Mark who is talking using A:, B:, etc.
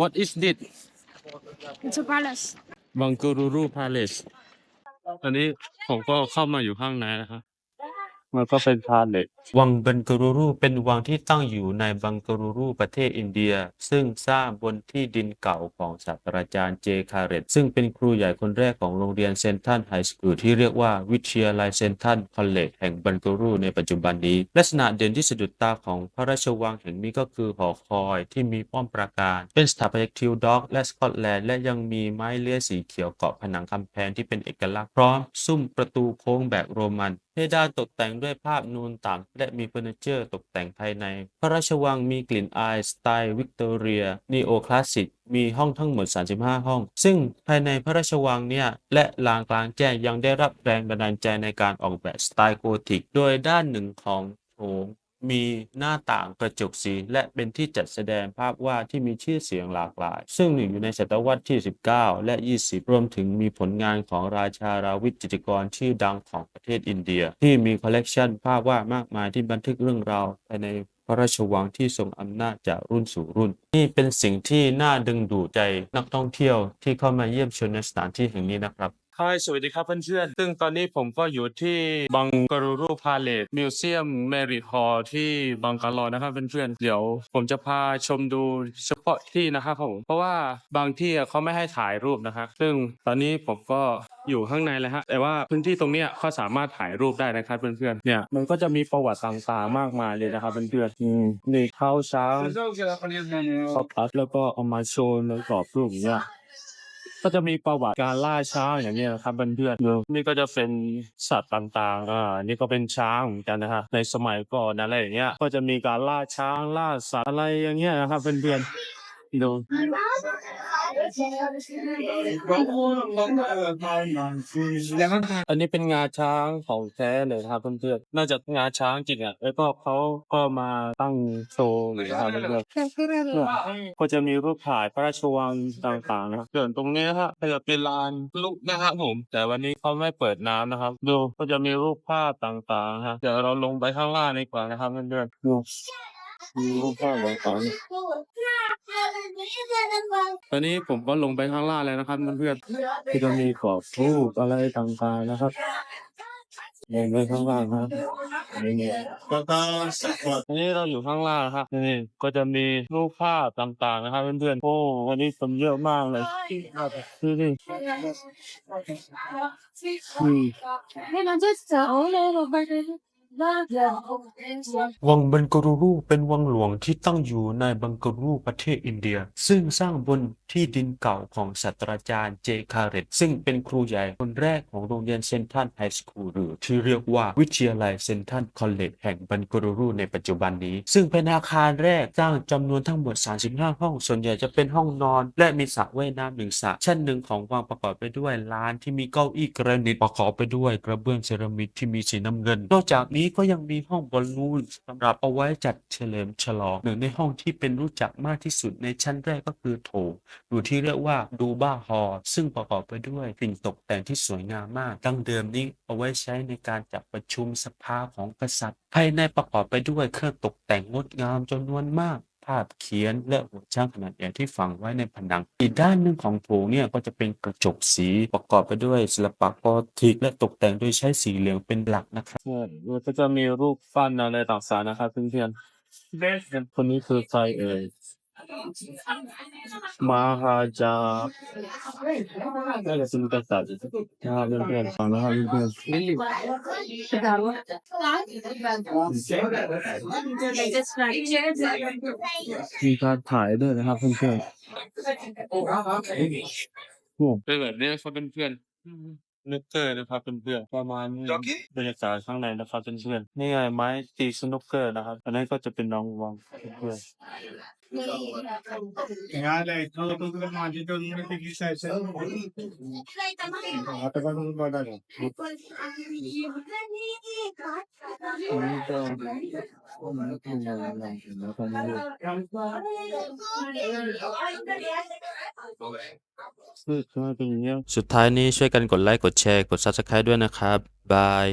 A: What is this
B: It's a palace.
A: บังกูรูรูพาเลสตอนนี้ผมก็เข้ามาอยู่ข้างในนะครับ มันก็เป็นพาเลส วังบังกรูรูเป็นวังที่ตั้งอยู่ในบังกรูรูประเทศอินเดีย ซึ่งสร้างบนที่ดินเก่าของศาสตราจารย์เจคาเรตซึ่งเป็นครูใหญ่คนแรกของโรงเรียนเซนทันไฮสคูลที่เรียกว่าวิทยาลัยเซนทันคอลเลจแห่งบังกรูในปัจจุบันนี้ ลักษณะเด่นที่สะดุดตาของพระราชวังแห่งนี้ก็คือหอคอยที่มีป้อมปราการ เป็นสถาปัตยทิวด็อกและสกอตแลนด์และยังมีไม้เลื่อยสีเขียวเกาะผนังกำแพงที่เป็นเอกลักษณ์พร้อม ซุ้มประตูโค้งแบบโรมันเพดานตกแต่งด้วยภาพนูนต่ำและมีเฟอร์นิเจอร์ตกแต่งภายใน พระราชวังมีกลิ่นอายสไตล์วิกตอเรียนีโอคลาสสิกมีห้องทั้งหมด 35 ห้อง ซึ่งภายในพระราชวังเนี่ย และลานกลางแจ้งยังได้รับแรงบันดาลใจในการออกแบบสไตล์โกธิก โดยด้านหนึ่งของโถง มีหน้าต่างกระจกสีและเป็นที่จัดแสดงภาพวาดที่มีชื่อเสียงหลากหลาย ซึ่งหนึ่งอยู่ในศตวรรษที่ 19 และ 20 รวมถึงมีผลงานของราชาราวิจิตรกรชื่อดังของประเทศอินเดีย ที่มีคอลเลกชันภาพวาดมากมายที่บันทึกเรื่องราวภายในพระราชวังที่ทรงอำนาจจากรุ่นสู่รุ่น นี่เป็นสิ่งที่น่าดึงดูดใจนักท่องเที่ยวที่เข้ามาเยี่ยมชมในสถานที่แห่งนี้นะครับายสวัสดีครับเพื่อนๆ ซึ่งตอนนี้ผมก็อยู่ที่บังการูรูพาเลตมิวเซียมเมริทฮอลที่บังกาลอนะครับเพื่อนๆ เดี๋ยวผมจะพาชมดูเฉพาะที่นะครับผม เพราะว่าบางที่อะเขาไม่ให้ถ่ายรูปนะครับ ซึ่งตอนนี้ผมก็อยู่ข้างในแล้วฮะ แต่ว่าพื้นที่ตรงเนี้ยเขาสามารถถ่ายรูปได้นะครับเพื่อนๆ เนี่ยมันก็จะมีประวัติต่างๆมากมายเลยนะครับเพื่อนๆอืมนี่ข้าวช้างข้าวพัดแล้วก็เอามาโชว์ในกรอบรูปอย่างเงี้ย ก็จะมีประวัติการล่าช้างอย่างเงี้ยนะครับเพื่อนๆนี่ก็จะเป็นสัตว์ต่างๆอ่านี่ก็เป็นช้างเหมือนกันนะฮะในสมัยก่อนอะไรอย่างเงี้ยก็จะมีการล่าช้างล่าสัตว์อะไรอย่างเงี้ยนะครับเพื่อนๆดู อันนี้เป็นงาช้างของแท้เลยครับเพื่อนๆน่าจะงาช้างจริงอะแล้วก็เขาก็มาตั้งโชว์เลยครับเพื่อนๆก็จะมีรูปถ่ายพระราชวังต่างๆนะครับส่วตรงนี้นะฮะก็จะเป็นลานลูกนะครับผม แต่วันนี้เขาไม่เปิดน้ำนะครับ ดูก็จะมีรูปภาพต่างๆฮะเดี๋ยวเราลงไปข้างล่างดีกว่านะครับเพื่อนๆ รูปภาพต่างๆตอนนี้ผมก็ลงไปข้างล่างแล้วนะครับเพื่อนๆที่จะมีขอบรูปอะไรต่างๆนะครับลงไปข้างล่างครับนี่อันนี้เราอยู่ข้างล่างนะครับนี่ก็จะมีรูปภาพต่างๆนะครับเพื่อนๆโอ้วันนี้คนเยอะมากเลยดูดิอืม วังบังกรูรูเป็นวังหลวงที่ตั้งอยู่ในบังกรูประเทศอินเดีย ซึ่งสร้างบนที่ดินเก่าของศาสตราจารย์เจคาเรตซึ่งเป็นครูใหญ่คนแรกของโรงเรียนเซนทันไฮสคูลหรือที่เรียกว่าวิทยาลัยเซนทันคอลเลจแห่งบังกรูรูในปัจจุบันนี้ ซึ่งเป็นอาคารแรกสร้างจำนวนทั้งหมด 35 ห้อง ส่วนใหญ่จะเป็นห้องนอน และมีสระว่ายน้ำหนึ่งสระชั้นหนึ่งของวังประกอบไปด้วยลานที่มีเก้าอี้กระนิตประกอบไปด้วยกระเบื้องเซรามิกที่มีสีน้ำเงินนอกจากนี้ก็ยังมีห้องบอลลูนสำหรับเอาไว้จัดเฉลิมฉลองหนึ่งในห้องที่เป็นรู้จักมากที่สุดในชั้นแรกก็คือโถงอยู่ที่เรียกว่าดูบ้าฮอร์ซึ่งประกอบไปด้วยสิ่งตกแต่งที่สวยงามมาก ตั้งเดิมนี้เอาไว้ใช้ในการจัดประชุมสภาของกษัตริย์ ภายในประกอบไปด้วยเครื่องตกแต่งงดงามจำนวนมากาพเขียนและหัวช่างขนาดใหญ่ที่ฝังไว้ในผนัง อีกด้านหนึ่งของโถงเนี่ยก็จะเป็นกระจกสีประกอบไปด้วยศิลปะกอธิกและตกแต่งด้วยใช้สีเหลืองเป็นหลักนะครับมันก็จะมีรูปปั้นอะไรต่างๆนะครับเพื่อนๆคนนี้คือใครเอ่ย มาฮาจาน่าจะเป็น กษัตริย์นะครับเพื่อนๆฟังนะครับเพื่อนๆมีการถ่ายด้วยนะครับเพื่อนๆโอ้เป็นแบบนี้ครับเพื่อนๆนึกเกอร์นะครับเพื่อนๆประมาณนี้บรรยากาศข้างในนะครับเพื่อนๆนี่ไงไม้ตีสนุกเกอร์นะครับ อันนี้ก็จะเป็นน้องวังเพื่อน
C: Yani todo todo el mundo todo el mundo que sai sai. Até vai no guardar.
A: ๆ สุดท้ายนี้ช่วยกันกดไลค์กดแชร์กด Subscribe ด้วยนะครับ บาย